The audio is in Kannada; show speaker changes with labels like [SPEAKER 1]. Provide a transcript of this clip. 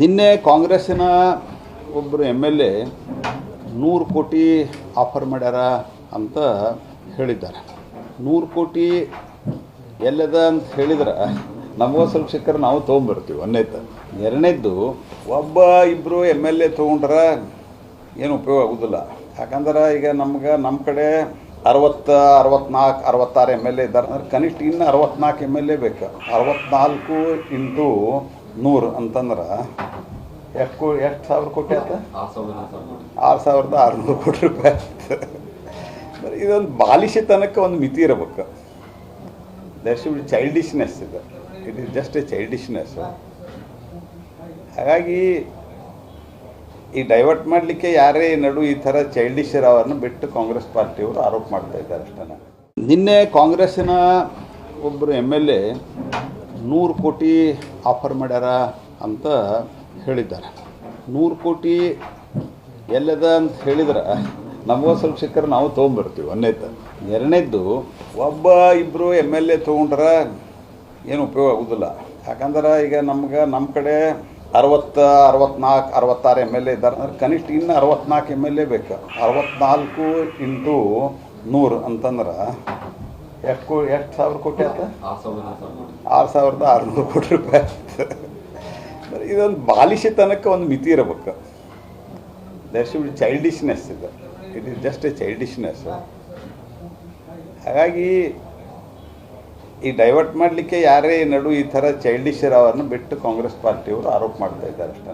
[SPEAKER 1] ನಿನ್ನೆ ಕಾಂಗ್ರೆಸ್ಸಿನ ಒಬ್ಬರು ಎಂ ಎಲ್ ಎ ನೂರು ಕೋಟಿ ಆಫರ್ ಮಾಡ್ಯಾರ ಅಂತ ಹೇಳಿದ್ದಾರೆ. ನೂರು ಕೋಟಿ ಎಲ್ಲದ ಅಂತ ಹೇಳಿದ್ರೆ ನಮಗೂ ಸ್ವಲ್ಪ ಸಿಕ್ಕರೆ ನಾವು ತೊಗೊಂಬರ್ತೀವಿ ಒಂದನೇದು ಎರಡನೇದ್ದು ಒಬ್ಬ ಇಬ್ಬರು ಎಂ ಎಲ್ ಎ ತೊಗೊಂಡ್ರೆ ಏನು ಉಪಯೋಗ ಆಗೋದಿಲ್ಲ. ಯಾಕಂದ್ರೆ ಈಗ ನಮ್ಗೆ ನಮ್ಮ ಕಡೆ ಅರವತ್ತ, ಅರವತ್ನಾಲ್ಕು, ಅರವತ್ತಾರು ಎಂ ಎಲ್ ಎ ಇದ್ದಾರೆ. ಅಂದ್ರೆ ಕನಿಷ್ಠ ಇನ್ನು ಅರವತ್ನಾಲ್ಕು ಎಂ ಎಲ್ ಎ ಬೇಕು. ಅರವತ್ನಾಲ್ಕು ಇಂಟು ನೂರು ಅಂತಂದ್ರೆ ಎಷ್ಟು ಕೋ ಎಷ್ಟು ಸಾವಿರ ಕೋಟಿ ಆಯ್ತು ಆರು ಸಾವಿರದ ಆರುನೂರು ಕೋಟಿ. ರೂಪಾಯಿ ಆಯ್ತು ಬರೀ ಇದೊಂದು ಬಾಲಿಶತನಕ್ಕೆ ಒಂದು ಮಿತಿ ಇರಬೇಕು. ದರ್ ಶುಡ್ ಚೈಲ್ಡಿಶ್ನೆಸ್ ಇದು. It is just a childishness ಹಾಗಾಗಿ ಈ ಡೈವರ್ಟ್ ಮಾಡಲಿಕ್ಕೆ ಯಾರೇ ನಡು ಈ ಥರ ಚೈಲ್ಡಿಶ್ ಅವರನ್ನು ಬಿಟ್ಟು ಕಾಂಗ್ರೆಸ್ ಪಾರ್ಟಿಯವರು ಆರೋಪ ಮಾಡ್ತಾ ಇದ್ದಾರೆ ಅಷ್ಟೇ ನಿನ್ನೆ ಕಾಂಗ್ರೆಸ್ಸಿನ ಒಬ್ಬರು ಎಂ ಎಲ್ ಎ ನೂರು ಕೋಟಿ ಆಫರ್ ಮಾಡ್ಯಾರ ಅಂತ ಹೇಳಿದ್ದಾರೆ. ನೂರು ಕೋಟಿ ಎಲ್ಲದ ಅಂತ ಹೇಳಿದ್ರೆ ನಮಗೂ ಸ್ವಲ್ಪ ಸಿಕ್ಕರೆ ನಾವು ತೊಗೊಂಬರ್ತೀವಿ ಒಂದನೇದು ಎರಡನೇದ್ದು ಒಬ್ಬ ಇಬ್ಬರು ಎಂ ಎಲ್ ಎ ತೊಗೊಂಡ್ರೆ ಏನು ಉಪಯೋಗ ಆಗೋದಿಲ್ಲ. ಯಾಕಂದ್ರೆ ಈಗ ನಮ್ಗೆ ನಮ್ಮ ಕಡೆ ಅರವತ್ತು ಅರವತ್ನಾಲ್ಕು ಅರವತ್ತಾರು ಎಂ ಎಲ್ ಎ ಇದ್ದಾರೆ. ಅಂದ್ರೆ ಕನಿಷ್ಠ ಇನ್ನು ಅರವತ್ನಾಲ್ಕು ಎಂ ಎಲ್ ಎ ಬೇಕು. ಅರವತ್ನಾಲ್ಕು ಇಂಟು ನೂರು ಅಂತಂದ್ರೆ ಎಷ್ಟು ಕೋ ಎಷ್ಟು ಸಾವಿರ ಕೋಟಿ ಆಯ್ತು ಆರು ಸಾವಿರದ ಆರುನೂರು. ಕೋಟಿ ರೂಪಾಯಿ ಆಯ್ತು ಇದೊಂದು ಬಾಲಿಶತನಕ್ಕೆ ಒಂದು ಮಿತಿ ಇರಬೇಕು. ದರ್ ಶುಡ್ ಚೈಲ್ಡಿಶ್ನೆಸ್ ಇದು. It is just a childishness ಹಾಗಾಗಿ ಈ ಡೈವರ್ಟ್ ಮಾಡಲಿಕ್ಕೆ ಯಾರೇ ನಡು ಈ ಥರ ಚೈಲ್ಡಿಶ್ ಇರೋವ್ರನ್ನ ಬಿಟ್ಟು ಕಾಂಗ್ರೆಸ್ ಪಾರ್ಟಿಯವರು ಆರೋಪ ಮಾಡ್ತಾ ಇದ್ದಾರೆ ಅಷ್ಟೇ